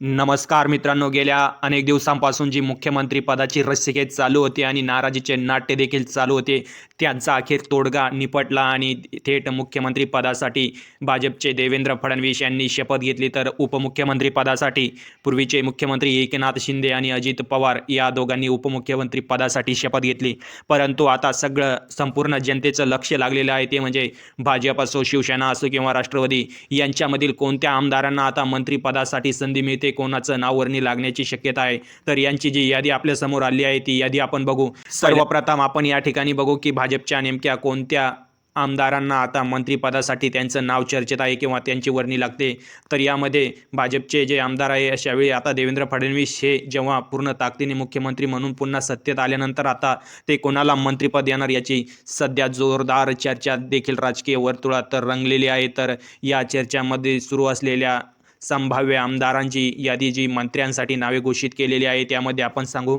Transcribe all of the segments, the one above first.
नमस्कार मित्रांनो गेल्या अनेक दिवसांपासून जी मुख्यमंत्री पदाची रस्सिकेत चालू होती आणि नाराजीचे नाट्य देखील चालू होते त्यांचा अखेर तोडगा निपटला आणि थेट मुख्यमंत्री पदासाठी भाजपचे देवेंद्र फडणवीस यांनी शपथ घेतली. तर उपमुख्यमंत्री पदासाठी पूर्वीचे मुख्यमंत्री एकनाथ शिंदे आणि अजित पवार या दोघांनी उपमुख्यमंत्री पदासाठी शपथ घेतली. परंतु आता सगळं संपूर्ण जनतेचं लक्ष लागलेलं आहे ते म्हणजे भाजप असो शिवसेना असो किंवा राष्ट्रवादी यांच्यामधील कोणत्या आमदारांना आता मंत्रिपदासाठी संधी मिळते कोणाचं नाव वर्णी लागण्याची शक्यता आहे. तर यांची जी यादी आपल्यासमोर आली आहे ती यादी आपण बघू. सर्वप्रथम आपण या ठिकाणी बघू की भाजपच्या नेमक्या कोणत्या आमदारांना आता मंत्रिपदासाठी त्यांचं नाव चर्चेत आहे किंवा त्यांची वर्णी लागते. तर यामध्ये भाजपचे जे आमदार आहे अशावेळी आता देवेंद्र फडणवीस हे जेव्हा पूर्ण ताकदीने मुख्यमंत्री म्हणून पुन्हा सत्तेत आल्यानंतर आता ते कोणाला मंत्रिपद येणार याची सध्या जोरदार चर्चा देखील राजकीय वर्तुळात तर रंगलेली आहे. तर या चर्चामध्ये सुरू असलेल्या संभाव्य आमदारांची यादी जी मंत्र्यांसाठी नावे घोषित केलेली आहे त्यामध्ये आपण सांगू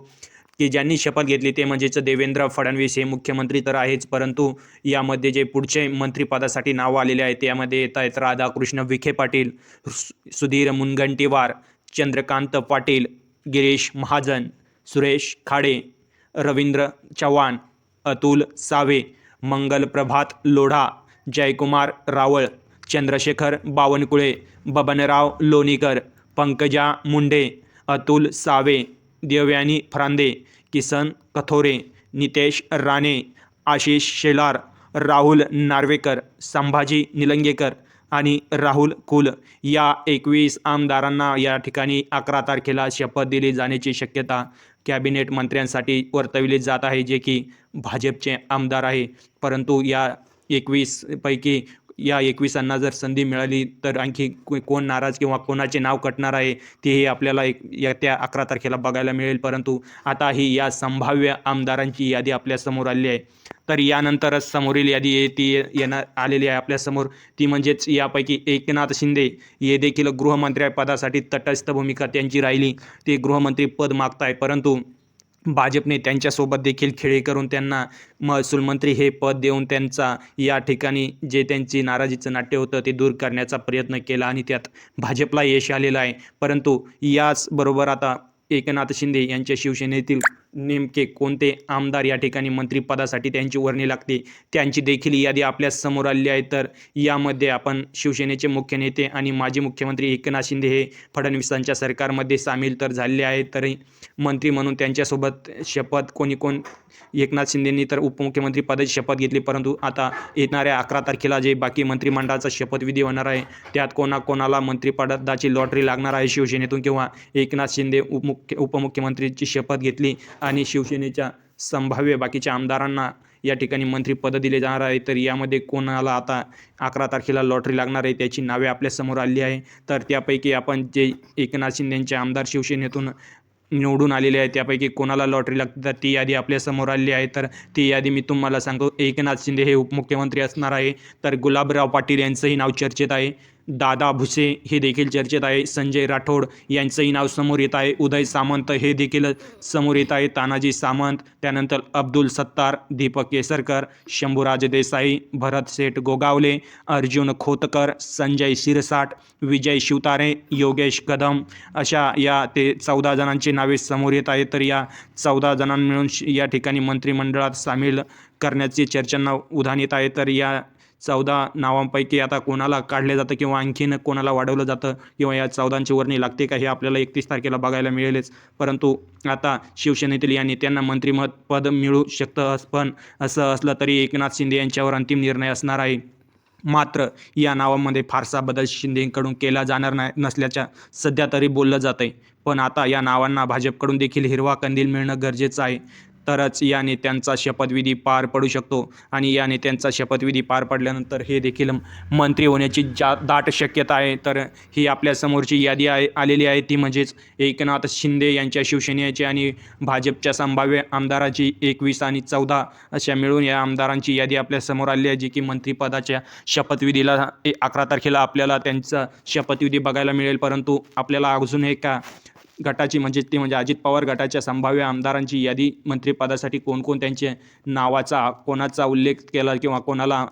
की ज्यांनी शपथ घेतली ते म्हणजेच देवेंद्र फडणवीस हे मुख्यमंत्री तर आहेच परंतु यामध्ये जे पुढचे मंत्रिपदासाठी नावं आलेले आहेत त्यामध्ये येत आहेत राधाकृष्ण विखे पाटील सु- सुधीर मुनगंटीवार चंद्रकांत पाटील गिरीश महाजन सुरेश खाडे रवींद्र चव्हाण अतुल सावे मंगल प्रभात लोढा जयकुमार रावळ चंद्रशेखर बावनकुळे बबनराव लोणीकर पंकजा मुंडे अतुल सावे देवयानी फरांदे किसन कथोरे नितेश राणे आशिष शेलार राहुल नार्वेकर संभाजी निलंगेकर आणि राहुल कुल या एकवीस आमदारांना या ठिकाणी अकरा तारखेला शपथ दिली जाण्याची शक्यता कॅबिनेट मंत्र्यांसाठी वर्तविली जात आहे जे की भाजपचे आमदार आहे. परंतु या एकवीसपैकी या एकविसांना जर संधी मिळाली तर आणखी कोण नाराज किंवा कोणाचे नाव कटणार आहे तेही आपल्याला एक येत्या अकरा तारखेला बघायला मिळेल. परंतु आता ही या संभाव्य आमदारांची यादी आपल्यासमोर आली आहे. तर यानंतरच समोरील यादी ती येणार आलेली आहे आपल्यासमोर ती म्हणजेच यापैकी एकनाथ शिंदे हे देखील गृहमंत्र्यापदासाठी तटस्थ भूमिका त्यांची राहिली. ते गृहमंत्री पद मागत आहे परंतु भाजपने त्यांच्यासोबत देखील खेळी करून त्यांना महसूल मंत्री हे पद देऊन त्यांचा या ठिकाणी जे त्यांची नाराजीचं नाट्य होतं ते दूर करण्याचा प्रयत्न केला आणि त्यात भाजपला यश आलेलं आहे. परंतु याचबरोबर आता एकनाथ शिंदे यांच्या शिवसेनेतील नेमके कोणते आमदार या ठिकाणी मंत्रिपदासाठी त्यांची वर्णी लागते? त्यांची देखील यादी आपल्यासमोर आली आहे. तर यामध्ये आपण शिवसेनेचे मुख्य नेते आणि माजी मुख्यमंत्री एकनाथ शिंदे हे फडणवीसांच्या सरकारमध्ये सामील तर झालेले आहेत. तरी मंत्री म्हणून त्यांच्यासोबत शपथ कोणी कोण? एकनाथ शिंदेंनी तर उपमुख्यमंत्री पदाची शपथ घेतली. परंतु आता येणाऱ्या अकरा तारखेला जे बाकी मंत्रिमंडळाचा शपथविधी होणार आहे त्यात कोणाकोणाला मंत्रिपदाची लॉटरी लागणार आहे शिवसेनेतून किंवा एकनाथ शिंदे उपमुख्य उपमुख्यमंत्रीची शपथ घेतली? आणि शिवसेनेच्या संभाव्य बाकीच्या आमदारांना या ठिकाणी मंत्रीपद दिले जाणार आहे. तर यामध्ये कोणाला आता अकरा तारखेला लॉटरी लागणार आहे त्याची नावे आपल्यासमोर आली आहे. तर त्यापैकी आपण जे एकनाथ शिंदेंचे आमदार शिवसेनेतून निवडून आलेले आहे त्यापैकी कोणाला लॉटरी लागते तर ती यादी आपल्यासमोर आलेली आहे. तर ती यादी मी तुम्हाला सांगतो एकनाथ शिंदे हे उपमुख्यमंत्री असणार आहे. तर गुलाबराव पाटील यांचंही नाव चर्चेत आहे. दादा भुसे हे देखील चर्चेत आहे. संजय राठोड यांचंही नाव समोर येत आहे. उदय सामंत हे देखील समोर येत आहे तानाजी सामंत त्यानंतर अब्दुल सत्तार दीपक केसरकर शंभूराज देसाई भरत सेठ गोगावले अर्जुन खोतकर संजय शिरसाट विजय शिवतारे योगेश कदम अशा या ते चौदा जणांची नावे समोर येत आहेत. तर या चौदा जणां मिळून श- या ठिकाणी मंत्रिमंडळात सामील करण्याची चर्चांना उधाण येत आहे. तर या चौदा नावांपैकी आता कोणाला काढलं जातं किंवा आणखीन कोणाला वाढवलं जातं किंवा या चौदांची वर्णी लागते का हे आपल्याला एकतीस तारखेला बघायला मिळेलच. परंतु आता शिवसेनेतील या नेत्यांना मंत्रिमत पद मिळू शकतं अस- पण असं असलं तरी एकनाथ शिंदे यांच्यावर अंतिम निर्णय असणार आहे. मात्र या नावामध्ये फारसा बदल शिंदेकडून केला जाणार नाही नसल्याच्या सध्या तरी बोललं जातं आहे पण आता या नावांना भाजपकडून देखील हिरवा कंदील मिळणं गरजेचं आहे. तरच या नेत्यांचा शपथविधी पार पडू शकतो. आणि या नेत्यांचा शपथविधी पार पडल्यानंतर हे देखील मंत्री होण्याची जा दाट शक्यता आहे. तर ही आपल्यासमोरची यादी आहे आलेली आहे. ती म्हणजेच एकनाथ शिंदे यांच्या शिवसेनेची आणि भाजपच्या संभाव्य आमदाराची एकवीस आणि चौदा अशा मिळून या आमदारांची यादी आपल्यासमोर आली आहे जी की मंत्रिपदाच्या शपथविधीला अकरा तारखेला आपल्याला त्यांचा शपथविधी बघायला मिळेल. परंतु आपल्याला अजून एका गटाची म्हणजे ते म्हणजे अजित पवार गटाच्या संभाव्य आमदारांची यादी मंत्रिपदासाठी कोण नावाचा कोणाचा उल्लेख केला किंवा कोणाला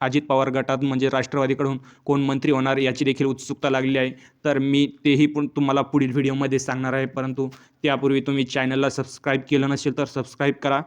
अजित पवार गटात म्हणजे राष्ट्रवादीकडून कोण मंत्री होणार याची देखील उत्सुकता लागली आहे. तर मी तेही पण तुम्हाला पुढील व्हिडिओमध्ये सांगणार आहे. परंतु त्यापूर्वी तुम्ही चॅनलला सबस्क्राईब केलं नसेल तर सबस्क्राईब करा.